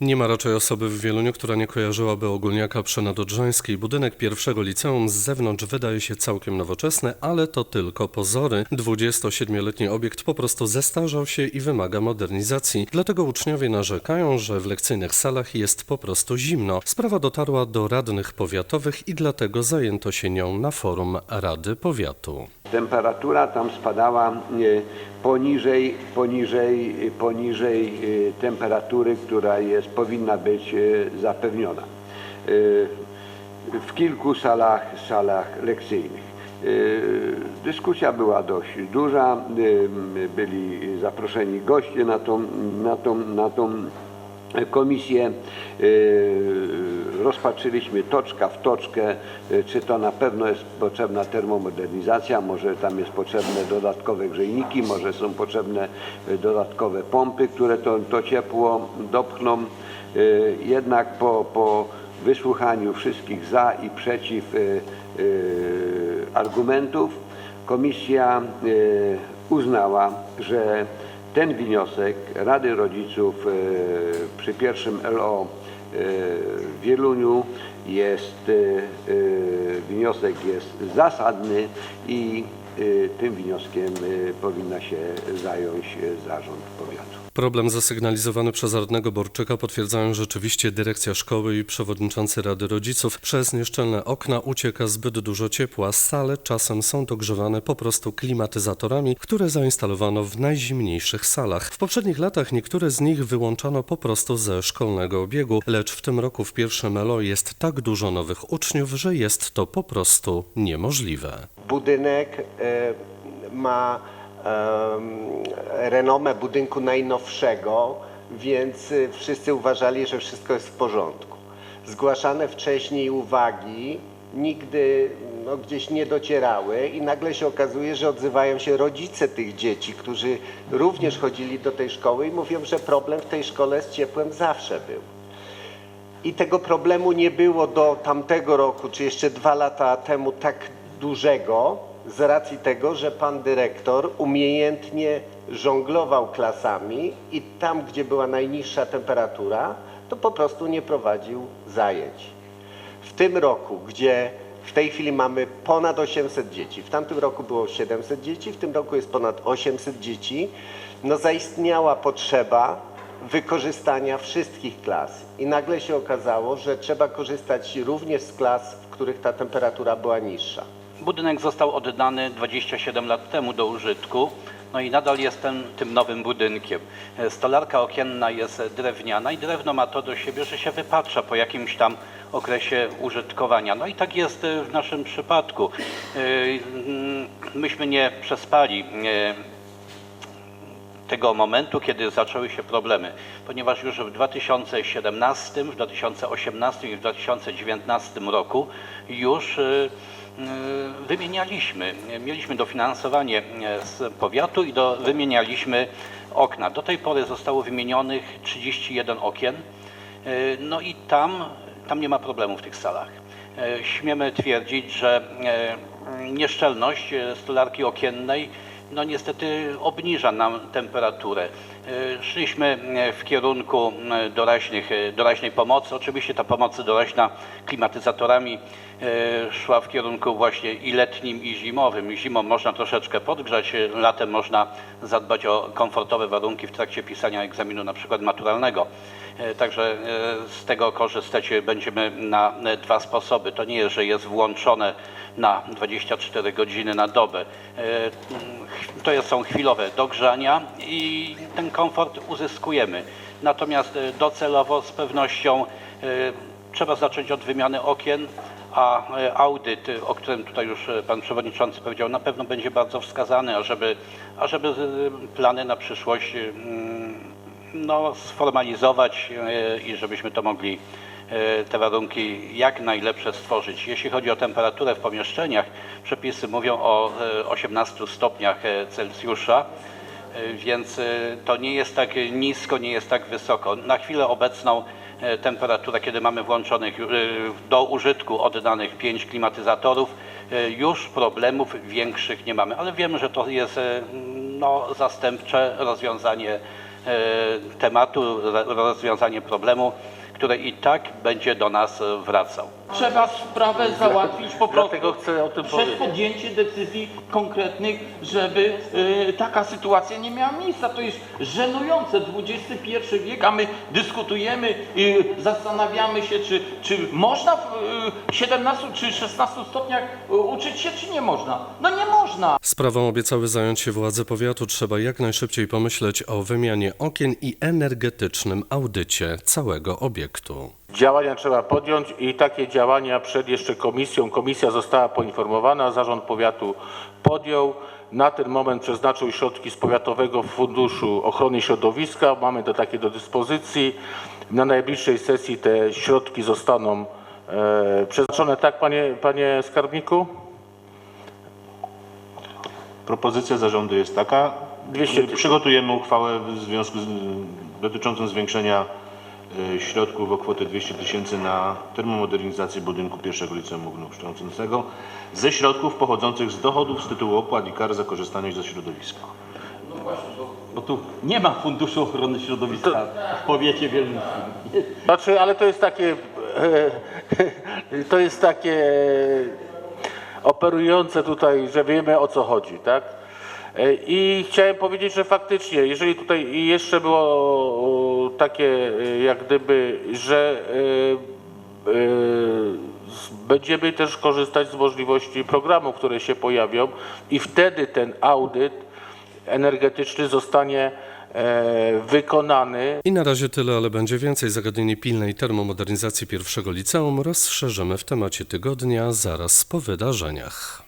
Nie ma raczej osoby w Wieluniu, która nie kojarzyłaby ogólniaka przy Nadodrzańskiej. Budynek pierwszego liceum z zewnątrz wydaje się całkiem nowoczesny, ale to tylko pozory. 27-letni obiekt po prostu zestarzał się i wymaga modernizacji. Dlatego uczniowie narzekają, że w lekcyjnych salach jest po prostu zimno. Sprawa dotarła do radnych powiatowych i dlatego zajęto się nią na forum Rady Powiatu. Temperatura tam spadała e, poniżej, poniżej, poniżej e, temperatury, która jest, powinna być e, zapewniona. W kilku salach, salach lekcyjnych. Dyskusja była dość duża, byli zaproszeni goście na tą, na tą, na tą komisję. e, Rozpatrzyliśmy toczka w toczkę, e, czy to na pewno jest potrzebna termomodernizacja, może tam jest potrzebne dodatkowe grzejniki, może są potrzebne e, dodatkowe pompy, które to, to ciepło dopchną. Jednak po, po wysłuchaniu wszystkich za i przeciw argumentów, komisja uznała, że ten wniosek Rady Rodziców e, przy pierwszym LO e, w Wieluniu jest, e, wniosek jest zasadny i tym wnioskiem powinna się zająć zarząd powiatu. Problem zasygnalizowany przez radnego Borczyka potwierdzają rzeczywiście dyrekcja szkoły i przewodniczący Rady Rodziców. Przez nieszczelne okna ucieka zbyt dużo ciepła. Sale czasem są dogrzewane po prostu klimatyzatorami, które zainstalowano w najzimniejszych salach. W poprzednich latach niektóre z nich wyłączano po prostu ze szkolnego obiegu, lecz w tym roku w pierwszym ELO jest tak dużo nowych uczniów, że jest to po prostu niemożliwe. Budynek e, ma em, renomę budynku najnowszego, więc e, wszyscy uważali, że wszystko jest w porządku. Zgłaszane wcześniej uwagi nigdy no, gdzieś nie docierały i nagle się okazuje, że odzywają się rodzice tych dzieci, którzy również chodzili do tej szkoły i mówią, że problem w tej szkole z ciepłem zawsze był. I tego problemu nie było do tamtego roku, czy jeszcze dwa lata temu tak dużego, z racji tego, że pan dyrektor umiejętnie żonglował klasami i tam, gdzie była najniższa temperatura, to po prostu nie prowadził zajęć. W tym roku, gdzie w tej chwili mamy ponad 800 dzieci, w tamtym roku było 700 dzieci, w tym roku jest ponad 800 dzieci, no zaistniała potrzeba wykorzystania wszystkich klas. I nagle się okazało, że trzeba korzystać również z klas, w których ta temperatura była niższa. Budynek został oddany 27 lat temu do użytku, no i nadal jest ten, tym nowym budynkiem. Stolarka okienna jest drewniana i drewno ma to do siebie, że się wypatrza po jakimś tam okresie użytkowania. No i tak jest w naszym przypadku. Mm, Myśmy nie przespali e, tego momentu, kiedy zaczęły się problemy, ponieważ już w 2017, w 2018 i w 2019 roku już y, y, wymienialiśmy, mieliśmy dofinansowanie e, z powiatu i do, wymienialiśmy okna. Do tej pory zostało wymienionych 31 okien, Y, no i tam, tam nie ma problemu w tych salach. E, Śmiemy twierdzić, że e, nieszczelność e, stolarki okiennej no niestety obniża nam temperaturę. E, Szliśmy e, w kierunku doraźnych, e, doraźnej pomocy. Oczywiście ta pomoc doraźna klimatyzatorami szła w kierunku właśnie i letnim, i zimowym. Zimą można troszeczkę podgrzać, latem można zadbać o komfortowe warunki w trakcie pisania egzaminu na przykład maturalnego. E, Także e, z tego korzystać będziemy na e, dwa sposoby. To nie jest, że jest włączone na 24 godziny na dobę. To są chwilowe dogrzania i ten komfort uzyskujemy. Natomiast docelowo z pewnością trzeba zacząć od wymiany okien, a audyt, o którym tutaj już pan przewodniczący powiedział, na pewno będzie bardzo wskazany, ażeby, ażeby plany na przyszłość mm, no, sformalizować e, i żebyśmy to mogli e, te warunki jak najlepsze stworzyć. Jeśli chodzi o temperaturę w pomieszczeniach, przepisy mówią o e, 18 stopniach e, Celsjusza, e, więc to nie jest tak nisko, nie jest tak wysoko. Na chwilę obecną temperatura, kiedy mamy włączonych do użytku oddanych 5 klimatyzatorów, już problemów większych nie mamy, ale wiemy, że to jest no, zastępcze rozwiązanie tematu, ro- rozwiązanie problemu, który i tak będzie do nas e, wracał. Trzeba sprawę załatwić po prostu. Dlatego chcę o tym przez powiedzieć. podjęcie decyzji konkretnych, żeby y, taka sytuacja nie miała miejsca. To jest żenujące. XXI wiek, a my dyskutujemy i zastanawiamy się, czy, czy można w y, 17 czy 16 stopniach y, uczyć się, czy nie można. No nie można. Sprawą obiecały zająć się władze powiatu. Trzeba jak najszybciej pomyśleć o wymianie okien i energetycznym audycie całego obiektu. Działania trzeba podjąć i takie działania przed jeszcze komisją. Komisja została poinformowana, zarząd powiatu podjął. Na ten moment przeznaczył środki z Powiatowego Funduszu Ochrony Środowiska. Mamy to takie do dyspozycji. Na najbliższej sesji te środki zostaną e, przeznaczone. Tak, panie, panie skarbniku? Propozycja zarządu jest taka. 200 tysięcy. Przygotujemy uchwałę w związku z dotyczącą zwiększenia środków o kwotę 200 tysięcy na termomodernizację budynku pierwszego liceum ogólnokształcącego ze środków pochodzących z dochodów z tytułu opłat i kar za korzystanie ze środowiska. Bo tu nie ma Funduszu Ochrony Środowiska w powiecie wielkim. Znaczy, ale to jest takie, e, to jest takie operujące tutaj, że wiemy o co chodzi, tak? E, I chciałem powiedzieć, że faktycznie, jeżeli tutaj jeszcze było o, takie e, jak gdyby, że e, e, będziemy też korzystać z możliwości programów, które się pojawią i wtedy ten audyt energetyczny zostanie e, wykonany I na razie tyle, ale będzie więcej zagadnień pilnej termomodernizacji pierwszego liceum rozszerzymy w temacie tygodnia zaraz po wydarzeniach.